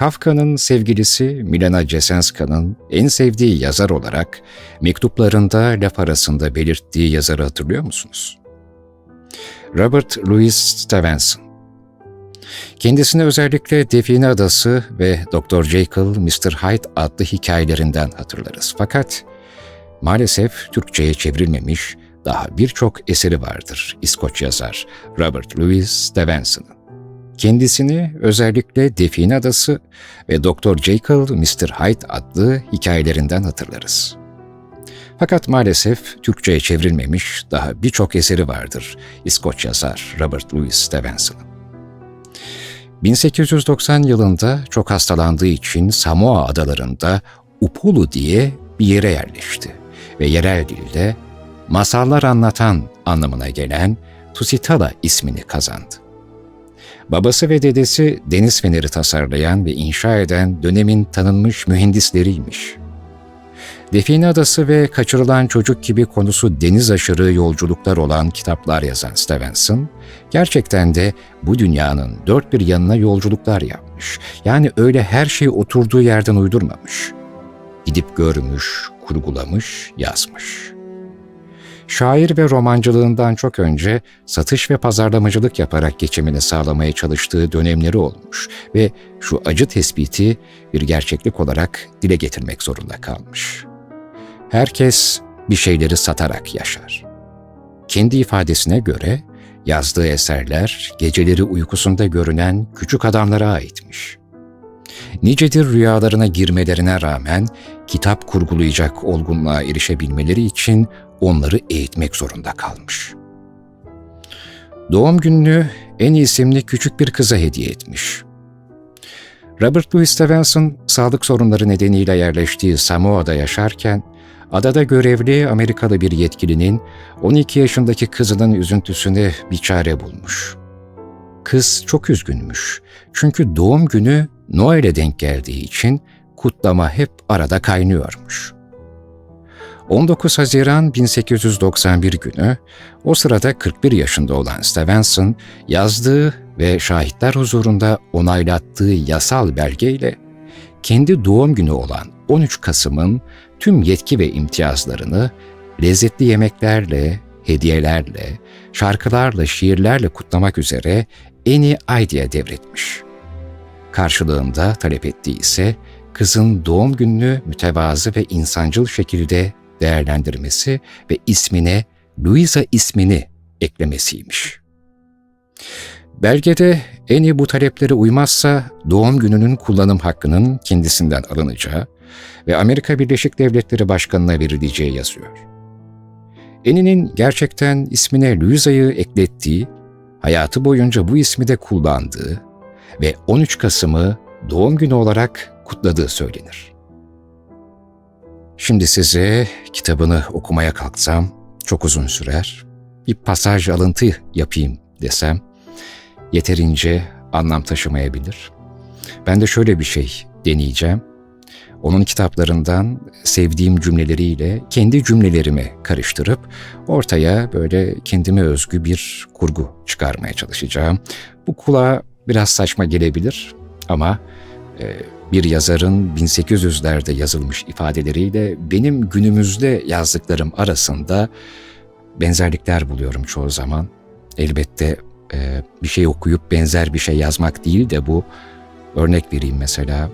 Kafka'nın sevgilisi Milena Jesenska'nın en sevdiği yazar olarak mektuplarında laf arasında belirttiği yazarı hatırlıyor musunuz? Robert Louis Stevenson. Kendisini özellikle Define Adası ve Dr. Jekyll, Mr. Hyde adlı hikayelerinden hatırlarız. Fakat maalesef Türkçe'ye çevrilmemiş daha birçok eseri vardır İskoç yazar Robert Louis Stevenson'ın. Kendisini özellikle Define Adası ve Dr. Jekyll, Mr. Hyde adlı hikayelerinden hatırlarız. Fakat maalesef Türkçe'ye çevrilmemiş daha birçok eseri vardır İskoç yazar Robert Louis Stevenson'ın. 1890 yılında çok hastalandığı için Samoa adalarında Upolu diye bir yere yerleşti ve yerel dilde masallar anlatan anlamına gelen Tusitala ismini kazandı. Babası ve dedesi deniz feneri tasarlayan ve inşa eden dönemin tanınmış mühendisleriymiş. Define Adası ve Kaçırılan Çocuk gibi konusu deniz aşırı yolculuklar olan kitaplar yazan Stevenson, gerçekten de bu dünyanın dört bir yanına yolculuklar yapmış. Yani öyle her şeyi oturduğu yerden uydurmamış. Gidip görmüş, kurgulamış, yazmış.'' Şair ve romancılığından çok önce satış ve pazarlamacılık yaparak geçimini sağlamaya çalıştığı dönemleri olmuş ve şu acı tespiti bir gerçeklik olarak dile getirmek zorunda kalmış. Herkes bir şeyleri satarak yaşar. Kendi ifadesine göre yazdığı eserler geceleri uykusunda görünen küçük adamlara aitmiş. Nicedir rüyalarına girmelerine rağmen kitap kurgulayacak olgunluğa erişebilmeleri için onları eğitmek zorunda kalmış. Doğum gününü en isimli küçük bir kıza hediye etmiş. Robert Louis Stevenson sağlık sorunları nedeniyle yerleştiği Samoa'da yaşarken adada görevli Amerikalı bir yetkilinin 12 yaşındaki kızının üzüntüsüne bir çare bulmuş. Kız çok üzgünmüş çünkü doğum günü Noel'e denk geldiği için kutlama hep arada kaynıyormuş.'' 19 Haziran 1891 günü o sırada 41 yaşında olan Stevenson yazdığı ve şahitler huzurunda onaylattığı yasal belgeyle kendi doğum günü olan 13 Kasım'ın tüm yetki ve imtiyazlarını lezzetli yemeklerle, hediyelerle, şarkılarla, şiirlerle kutlamak üzere Eni Aydi'ye devretmiş. Karşılığında talep ettiği ise kızın doğum gününü mütevazı ve insancıl şekilde değerlendirmesi ve ismine Louisa ismini eklemesiymiş. Belgede Eni bu taleplere uymazsa doğum gününün kullanım hakkının kendisinden alınacağı ve Amerika Birleşik Devletleri Başkanı'na verileceği yazıyor. Eni'nin gerçekten ismine Louisa'yı eklettiği, hayatı boyunca bu ismi de kullandığı ve 13 Kasım'ı doğum günü olarak kutladığı söylenir. Şimdi size kitabını okumaya kalksam çok uzun sürer. Bir pasaj alıntı yapayım desem yeterince anlam taşımayabilir. Ben de şöyle bir şey deneyeceğim. Onun kitaplarından sevdiğim cümleleriyle kendi cümlelerimi karıştırıp ortaya böyle kendime özgü bir kurgu çıkarmaya çalışacağım. Bu kulağa biraz saçma gelebilir ama e, bir yazarın 1800'lerde yazılmış ifadeleriyle benim günümüzde yazdıklarım arasında benzerlikler buluyorum çoğu zaman. Elbette e, bir şey okuyup benzer bir şey yazmak değil de bu örnek vereyim mesela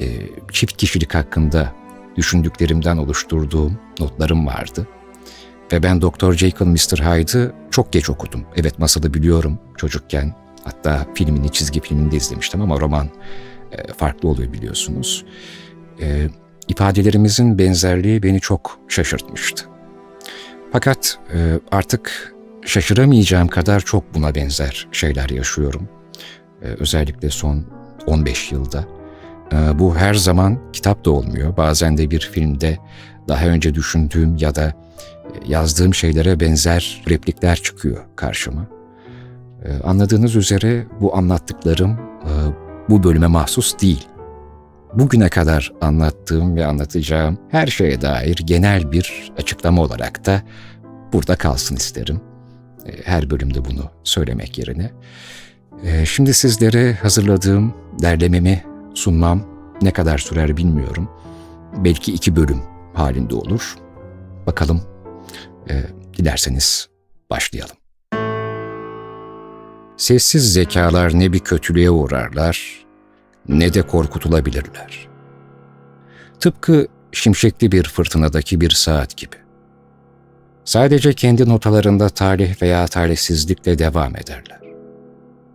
e, çift kişilik hakkında düşündüklerimden oluşturduğum notlarım vardı. Ve ben Dr. Jekyll Mr. Hyde'ı çok geç okudum. Evet masalı biliyorum çocukken. Hatta filmini, çizgi filmini de izlemiştim ama roman e, farklı oluyor biliyorsunuz. E, ifadelerimizin benzerliği beni çok şaşırtmıştı. Fakat e, artık şaşıramayacağım kadar çok buna benzer şeyler yaşıyorum. Özellikle son 15 yılda. Bu her zaman kitap da olmuyor. Bazen de bir filmde daha önce düşündüğüm ya da yazdığım şeylere benzer replikler çıkıyor karşıma. Anladığınız üzere bu anlattıklarım bu bölüme mahsus değil. Bugüne kadar anlattığım ve anlatacağım her şeye dair genel bir açıklama olarak da burada kalsın isterim. E, her bölümde bunu söylemek yerine. E, şimdi sizlere hazırladığım derlememi sunmam ne kadar sürer bilmiyorum. Belki iki bölüm halinde olur. Bakalım e, dilerseniz başlayalım. Sessiz zekalar ne bir kötülüğe uğrarlar ne de korkutulabilirler. Tıpkı şimşekli bir fırtınadaki bir saat gibi. Sadece kendi notalarında talih veya talihsizlikle devam ederler.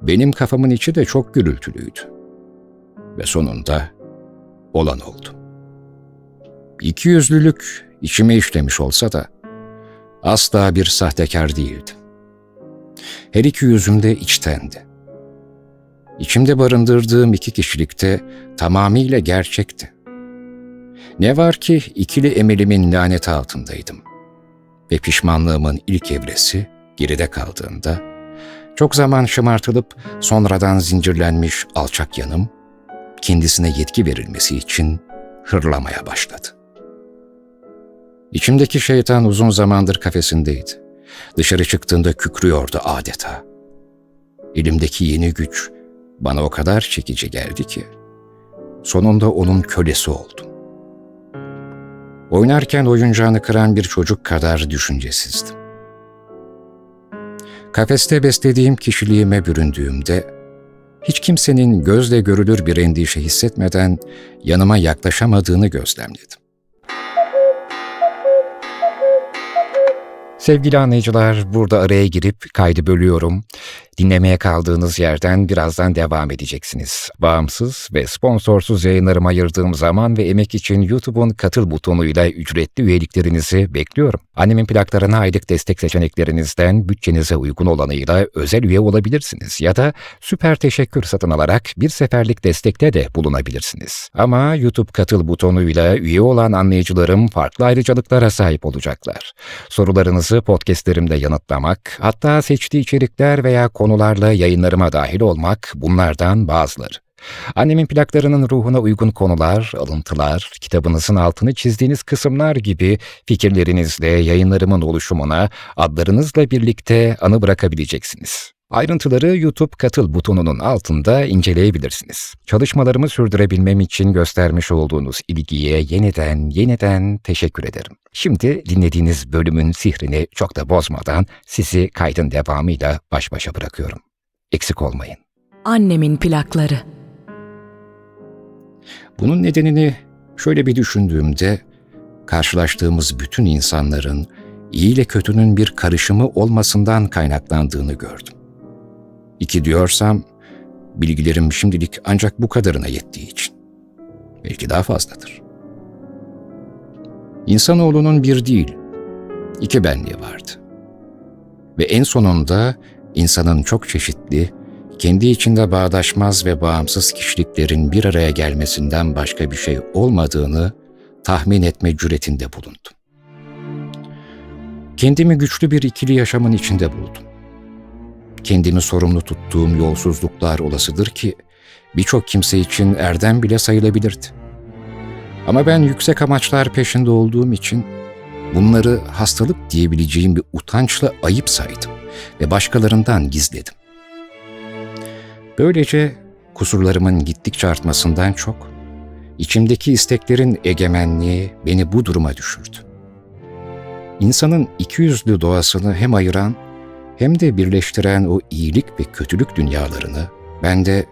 Benim kafamın içi de çok gürültülüydü. Ve sonunda olan oldu. İki yüzlülük içime işlemiş olsa da asla bir sahtekar değildim. Her iki yüzüm de içtendi. İçimde barındırdığım iki kişilikte tamamıyla gerçekti. Ne var ki ikili emelimin laneti altındaydım. Ve pişmanlığımın ilk evresi geride kaldığında, çok zaman şımartılıp sonradan zincirlenmiş alçak yanım, kendisine yetki verilmesi için hırlamaya başladı. İçimdeki şeytan uzun zamandır kafesindeydi. Dışarı çıktığında kükrüyordu adeta. Elimdeki yeni güç bana o kadar çekici geldi ki, sonunda onun kölesi oldum. Oynarken oyuncağını kıran bir çocuk kadar düşüncesizdim. Kafeste beslediğim kişiliğime büründüğümde, hiç kimsenin gözle görülür bir endişe hissetmeden yanıma yaklaşamadığını gözlemledim. Sevgili anlayıcılar, burada araya girip kaydı bölüyorum. Dinlemeye kaldığınız yerden birazdan devam edeceksiniz. Bağımsız ve sponsorsuz yayınlarıma ayırdığım zaman ve emek için YouTube'un katıl butonuyla ücretli üyeliklerinizi bekliyorum. Annemin plaklarına aylık destek seçeneklerinizden bütçenize uygun olanıyla özel üye olabilirsiniz ya da süper teşekkür satın alarak bir seferlik destekte de bulunabilirsiniz. Ama YouTube katıl butonuyla üye olan anlayıcılarım farklı ayrıcalıklara sahip olacaklar. Sorularınızı podcastlerimde yanıtlamak, hatta seçtiği içerikler veya konularla yayınlarıma dahil olmak bunlardan bazıları. Annemin plaklarının ruhuna uygun konular, alıntılar, kitabınızın altını çizdiğiniz kısımlar gibi fikirlerinizle yayınlarımın oluşumuna adlarınızla birlikte anı bırakabileceksiniz. Ayrıntıları YouTube katıl butonunun altında inceleyebilirsiniz. Çalışmalarımı sürdürebilmem için göstermiş olduğunuz ilgiye yeniden yeniden teşekkür ederim. Şimdi dinlediğiniz bölümün sihrini çok da bozmadan sizi kaydın devamıyla baş başa bırakıyorum. Eksik olmayın. Annemin plakları. Bunun nedenini şöyle bir düşündüğümde karşılaştığımız bütün insanların iyi ile kötünün bir karışımı olmasından kaynaklandığını gördüm. İki diyorsam bilgilerim şimdilik ancak bu kadarına yettiği için. Belki daha fazladır. İnsanoğlunun bir değil, iki benliği vardı. Ve en sonunda insanın çok çeşitli, kendi içinde bağdaşmaz ve bağımsız kişiliklerin bir araya gelmesinden başka bir şey olmadığını tahmin etme cüretinde bulundum. Kendimi güçlü bir ikili yaşamın içinde buldum. Kendimi sorumlu tuttuğum yolsuzluklar olasıdır ki birçok kimse için erdem bile sayılabilirdi. Ama ben yüksek amaçlar peşinde olduğum için bunları hastalık diyebileceğim bir utançla ayıp saydım ve başkalarından gizledim. Böylece kusurlarımın gittikçe artmasından çok, içimdeki isteklerin egemenliği beni bu duruma düşürdü. İnsanın ikiyüzlü doğasını hem ayıran hem de birleştiren o iyilik ve kötülük dünyalarını bende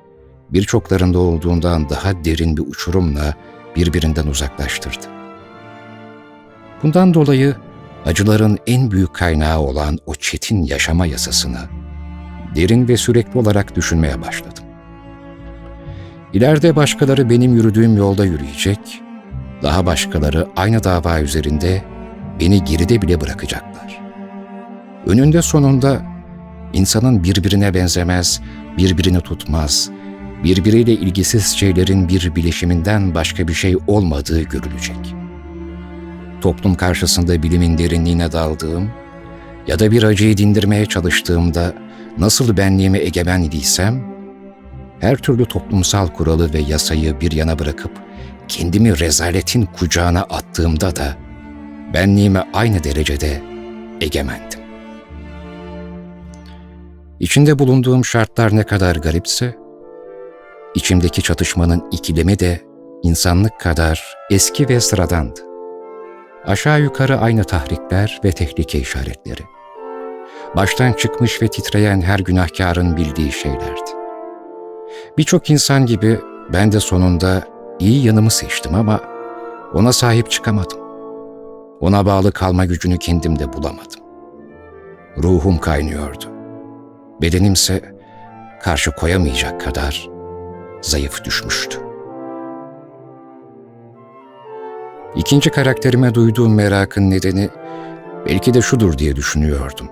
birçoklarında olduğundan daha derin bir uçurumla birbirinden uzaklaştırdı. Bundan dolayı acıların en büyük kaynağı olan o çetin yaşama yasasını derin ve sürekli olarak düşünmeye başladım. İleride başkaları benim yürüdüğüm yolda yürüyecek, daha başkaları aynı dava üzerinde beni geride bile bırakacaklar. Önünde sonunda insanın birbirine benzemez, birbirini tutmaz, birbiriyle ilgisiz şeylerin bir bileşiminden başka bir şey olmadığı görülecek. Toplum karşısında bilimin derinliğine daldığım ya da bir acıyı dindirmeye çalıştığımda nasıl benliğime egemen idiysem, her türlü toplumsal kuralı ve yasayı bir yana bırakıp kendimi rezaletin kucağına attığımda da benliğime aynı derecede egemendim. İçinde bulunduğum şartlar ne kadar garipse, içimdeki çatışmanın ikilemi de insanlık kadar eski ve sıradandı. Aşağı yukarı aynı tahrikler ve tehlike işaretleri. Baştan çıkmış ve titreyen her günahkarın bildiği şeylerdi. Birçok insan gibi ben de sonunda iyi yanımı seçtim ama ona sahip çıkamadım. Ona bağlı kalma gücünü kendimde bulamadım. Ruhum kaynıyordu. Bedenimse karşı koyamayacak kadar zayıf düşmüştü. İkinci karakterime duyduğum merakın nedeni belki de şudur diye düşünüyordum.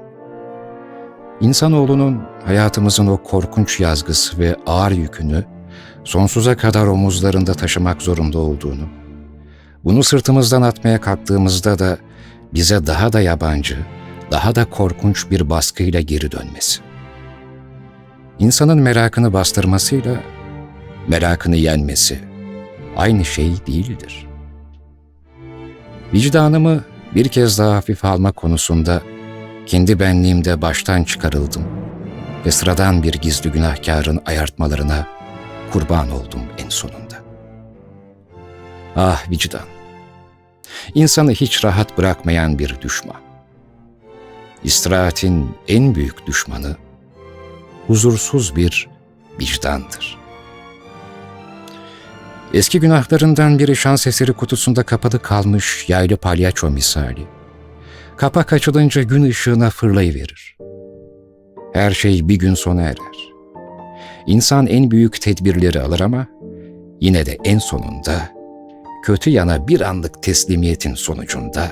İnsanoğlunun hayatımızın o korkunç yazgısı ve ağır yükünü sonsuza kadar omuzlarında taşımak zorunda olduğunu, bunu sırtımızdan atmaya kalktığımızda da bize daha da yabancı, daha da korkunç bir baskıyla geri dönmesi. İnsanın merakını bastırmasıyla merakını yenmesi aynı şey değildir. Vicdanımı bir kez daha hafif alma konusunda kendi benliğimde baştan çıkarıldım ve sıradan bir gizli günahkarın ayartmalarına kurban oldum en sonunda. Ah vicdan! İnsanı hiç rahat bırakmayan bir düşman. İstirahatin en büyük düşmanı huzursuz bir vicdandır. Eski günahlarından biri şans eseri kutusunda kapalı kalmış yaylı palyaço misali. Kapak açılınca gün ışığına fırlayıverir. Her şey bir gün sona erer. İnsan en büyük tedbirleri alır ama yine de en sonunda kötü yana bir anlık teslimiyetin sonucunda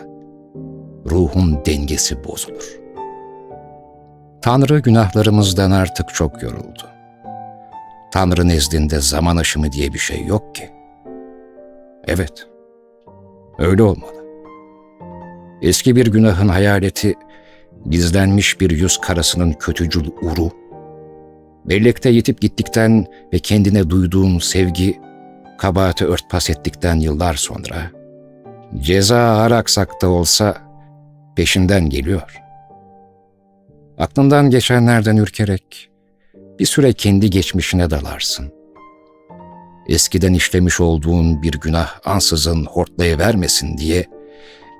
ruhun dengesi bozulur. Tanrı günahlarımızdan artık çok yoruldu. Tanrı nezdinde zaman aşımı diye bir şey yok ki. Evet, öyle olmalı. Eski bir günahın hayaleti, gizlenmiş bir yüz karasının kötücül uru, bellekte yitip gittikten ve kendine duyduğun sevgi, kabahati örtbas ettikten yıllar sonra, ceza ağır aksakta olsa peşinden geliyor. Aklından geçenlerden ürkerek, bir süre kendi geçmişine dalarsın. Eskiden işlemiş olduğun bir günah ansızın hortlayıvermesin diye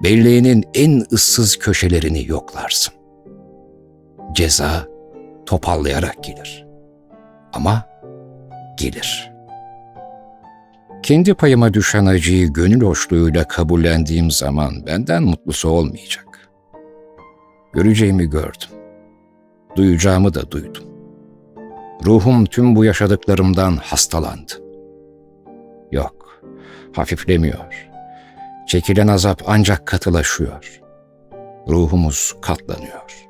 belleğinin en ıssız köşelerini yoklarsın. Ceza topallayarak gelir. Ama gelir. Kendi payıma düşen acıyı gönül hoşluğuyla kabullendiğim zaman benden mutlusu olmayacak. Göreceğimi gördüm. Duyacağımı da duydum. Ruhum tüm bu yaşadıklarımdan hastalandı. Yok, hafiflemiyor. Çekilen azap ancak katılaşıyor. Ruhumuz katlanıyor.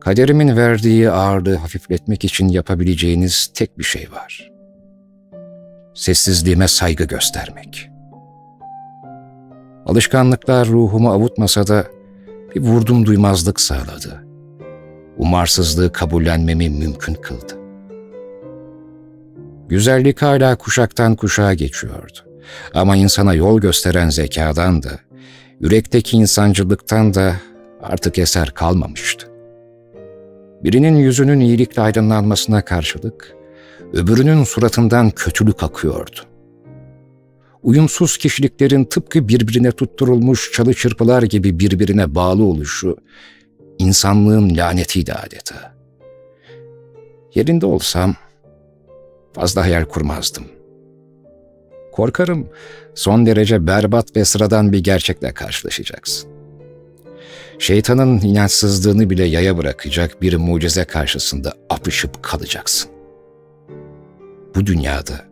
Kaderimin verdiği ağırlığı hafifletmek için yapabileceğiniz tek bir şey var. Sessizliğime saygı göstermek. Alışkanlıklar ruhumu avutmasa da bir vurdum duymazlık sağladı umarsızlığı kabullenmemi mümkün kıldı. Güzellik hala kuşaktan kuşağa geçiyordu. Ama insana yol gösteren zekadan da, yürekteki insancılıktan da artık eser kalmamıştı. Birinin yüzünün iyilikle aydınlanmasına karşılık, öbürünün suratından kötülük akıyordu. Uyumsuz kişiliklerin tıpkı birbirine tutturulmuş çalı çırpılar gibi birbirine bağlı oluşu, insanlığın lanetiydi adeta. Yerinde olsam fazla hayal kurmazdım. Korkarım son derece berbat ve sıradan bir gerçekle karşılaşacaksın. Şeytanın inançsızlığını bile yaya bırakacak bir mucize karşısında apışıp kalacaksın. Bu dünyada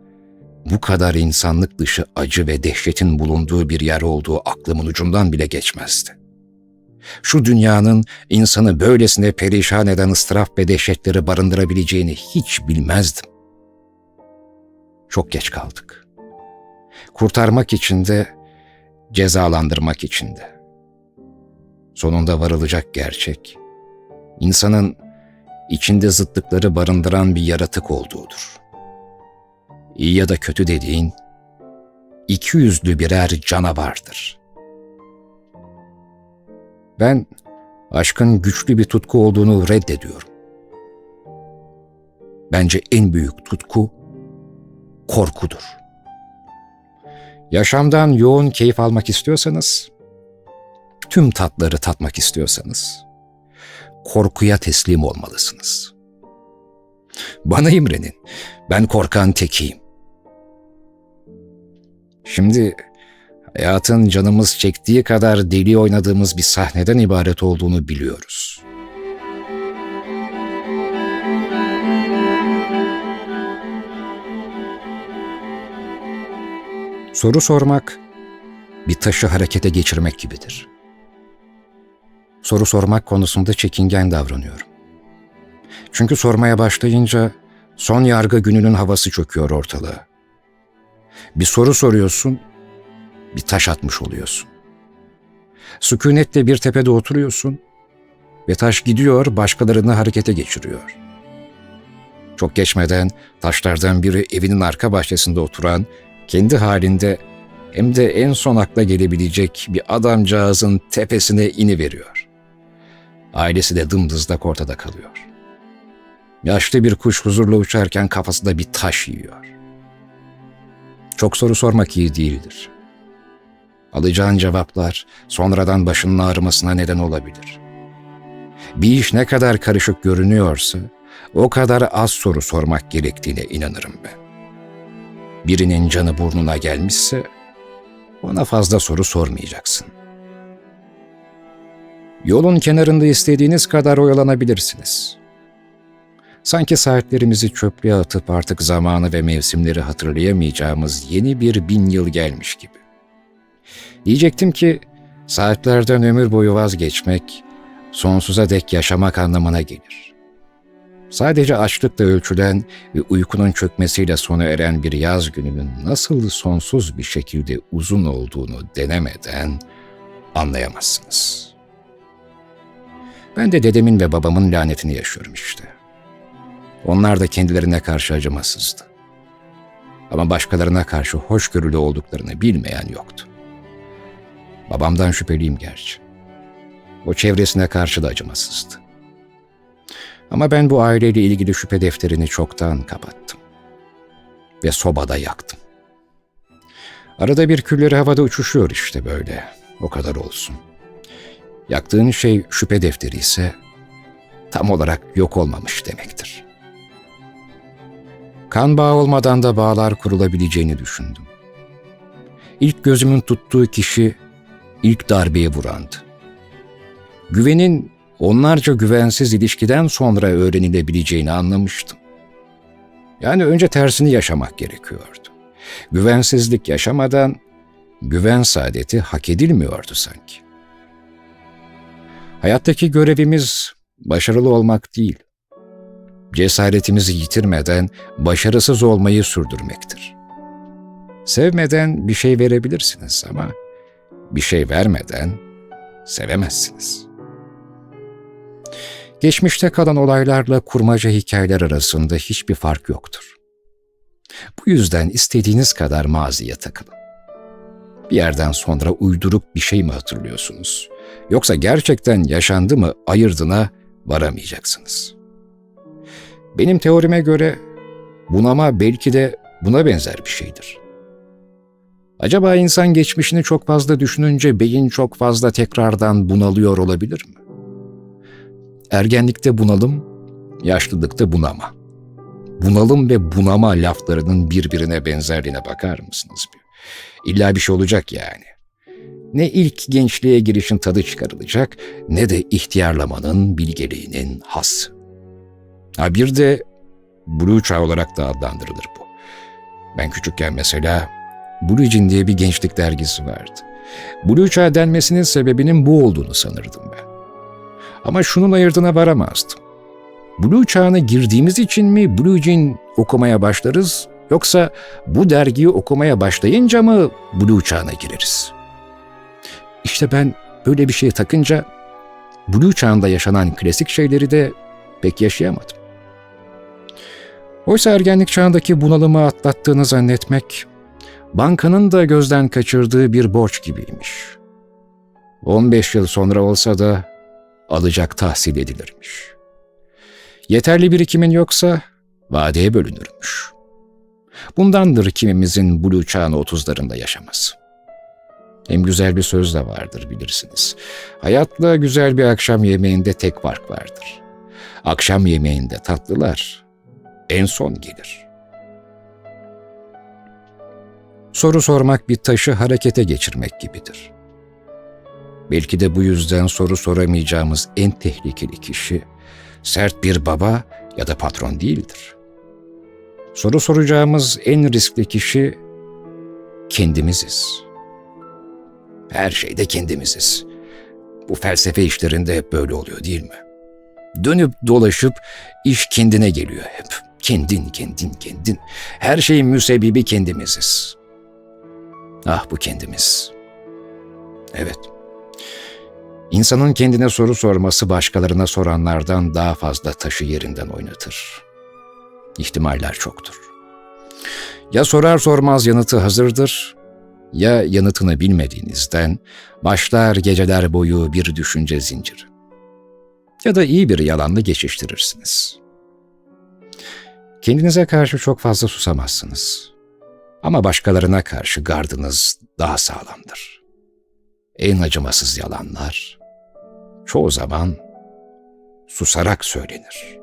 bu kadar insanlık dışı acı ve dehşetin bulunduğu bir yer olduğu aklımın ucundan bile geçmezdi. Şu dünyanın insanı böylesine perişan eden ıstıraf ve dehşetleri barındırabileceğini hiç bilmezdim. Çok geç kaldık. Kurtarmak için de, cezalandırmak için de. Sonunda varılacak gerçek, insanın içinde zıtlıkları barındıran bir yaratık olduğudur. İyi ya da kötü dediğin, iki yüzlü birer canavardır.'' Ben aşkın güçlü bir tutku olduğunu reddediyorum. Bence en büyük tutku korkudur. Yaşamdan yoğun keyif almak istiyorsanız, tüm tatları tatmak istiyorsanız, korkuya teslim olmalısınız. Bana imrenin, ben korkan tekiyim. Şimdi hayatın canımız çektiği kadar deli oynadığımız bir sahneden ibaret olduğunu biliyoruz. Soru sormak, bir taşı harekete geçirmek gibidir. Soru sormak konusunda çekingen davranıyorum. Çünkü sormaya başlayınca son yargı gününün havası çöküyor ortalığa. Bir soru soruyorsun, bir taş atmış oluyorsun. Sükunetle bir tepede oturuyorsun ve taş gidiyor başkalarını harekete geçiriyor. Çok geçmeden taşlardan biri evinin arka bahçesinde oturan, kendi halinde hem de en son akla gelebilecek bir adamcağızın tepesine iniveriyor. Ailesi de dımdızlak ortada kalıyor. Yaşlı bir kuş huzurla uçarken kafasında bir taş yiyor. Çok soru sormak iyi değildir. Alacağın cevaplar sonradan başının ağrımasına neden olabilir. Bir iş ne kadar karışık görünüyorsa o kadar az soru sormak gerektiğine inanırım ben. Birinin canı burnuna gelmişse ona fazla soru sormayacaksın. Yolun kenarında istediğiniz kadar oyalanabilirsiniz. Sanki saatlerimizi çöplüğe atıp artık zamanı ve mevsimleri hatırlayamayacağımız yeni bir bin yıl gelmiş gibi. Diyecektim ki saatlerden ömür boyu vazgeçmek, sonsuza dek yaşamak anlamına gelir. Sadece açlıkla ölçülen ve uykunun çökmesiyle sona eren bir yaz gününün nasıl sonsuz bir şekilde uzun olduğunu denemeden anlayamazsınız. Ben de dedemin ve babamın lanetini yaşıyorum işte. Onlar da kendilerine karşı acımasızdı. Ama başkalarına karşı hoşgörülü olduklarını bilmeyen yoktu. Babamdan şüpheliyim gerçi. O çevresine karşı da acımasızdı. Ama ben bu aileyle ilgili şüphe defterini çoktan kapattım. Ve sobada yaktım. Arada bir külleri havada uçuşuyor işte böyle. O kadar olsun. Yaktığın şey şüphe defteri ise tam olarak yok olmamış demektir. Kan bağı olmadan da bağlar kurulabileceğini düşündüm. İlk gözümün tuttuğu kişi ilk darbeye vurandı. Güvenin onlarca güvensiz ilişkiden sonra öğrenilebileceğini anlamıştım. Yani önce tersini yaşamak gerekiyordu. Güvensizlik yaşamadan güven saadeti hak edilmiyordu sanki. Hayattaki görevimiz başarılı olmak değil, cesaretimizi yitirmeden başarısız olmayı sürdürmektir. Sevmeden bir şey verebilirsiniz ama bir şey vermeden sevemezsiniz. Geçmişte kalan olaylarla kurmaca hikayeler arasında hiçbir fark yoktur. Bu yüzden istediğiniz kadar maziye takılın. Bir yerden sonra uyduruk bir şey mi hatırlıyorsunuz? Yoksa gerçekten yaşandı mı ayırdına varamayacaksınız. Benim teorime göre bunama belki de buna benzer bir şeydir. Acaba insan geçmişini çok fazla düşününce beyin çok fazla tekrardan bunalıyor olabilir mi? Ergenlikte bunalım, yaşlılıkta bunama. Bunalım ve bunama laflarının birbirine benzerliğine bakar mısınız? İlla bir şey olacak yani. Ne ilk gençliğe girişin tadı çıkarılacak ne de ihtiyarlamanın bilgeliğinin hası. Ha bir de Blue Çağ olarak da adlandırılır bu. Ben küçükken mesela Blue Jean diye bir gençlik dergisi vardı. Blue Çağ denmesinin sebebinin bu olduğunu sanırdım ben. Ama şunun ayırdına varamazdım. Blue Çağ'ına girdiğimiz için mi Blue Jean okumaya başlarız yoksa bu dergiyi okumaya başlayınca mı Blue Çağ'ına gireriz? İşte ben böyle bir şey takınca Blue Çağ'ında yaşanan klasik şeyleri de pek yaşayamadım. Oysa ergenlik çağındaki bunalımı atlattığını zannetmek, bankanın da gözden kaçırdığı bir borç gibiymiş. 15 yıl sonra olsa da alacak tahsil edilirmiş. Yeterli birikimin yoksa vadeye bölünürmüş. Bundandır kimimizin buluğ çağını otuzlarında yaşaması. Hem güzel bir söz de vardır bilirsiniz. Hayatla güzel bir akşam yemeğinde tek fark vardır. Akşam yemeğinde tatlılar en son gelir. Soru sormak bir taşı harekete geçirmek gibidir. Belki de bu yüzden soru soramayacağımız en tehlikeli kişi sert bir baba ya da patron değildir. Soru soracağımız en riskli kişi kendimiziz. Her şeyde kendimiziz. Bu felsefe işlerinde hep böyle oluyor değil mi? Dönüp dolaşıp iş kendine geliyor hep. Kendin, kendin, kendin. Her şeyin müsebbibi kendimiziz. Ah bu kendimiz. Evet. İnsanın kendine soru sorması başkalarına soranlardan daha fazla taşı yerinden oynatır. İhtimaller çoktur. Ya sorar sormaz yanıtı hazırdır, ya yanıtını bilmediğinizden başlar geceler boyu bir düşünce zinciri. Ya da iyi bir yalanla geçiştirirsiniz. Kendinize karşı çok fazla susamazsınız. Ama başkalarına karşı gardınız daha sağlamdır. En acımasız yalanlar çoğu zaman susarak söylenir.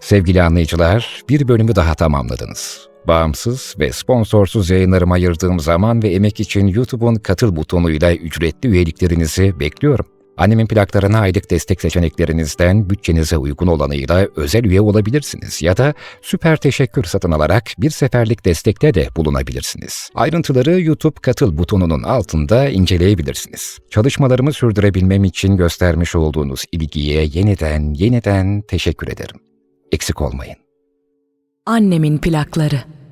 Sevgili anlayıcılar, bir bölümü daha tamamladınız. Bağımsız ve sponsorsuz yayınlarıma ayırdığım zaman ve emek için YouTube'un katıl butonuyla ücretli üyeliklerinizi bekliyorum. Annemin plaklarına aylık destek seçeneklerinizden bütçenize uygun olanıyla özel üye olabilirsiniz ya da süper teşekkür satın alarak bir seferlik destekte de bulunabilirsiniz. Ayrıntıları YouTube katıl butonunun altında inceleyebilirsiniz. Çalışmalarımı sürdürebilmem için göstermiş olduğunuz ilgiye yeniden yeniden teşekkür ederim. Eksik olmayın. Annemin plakları.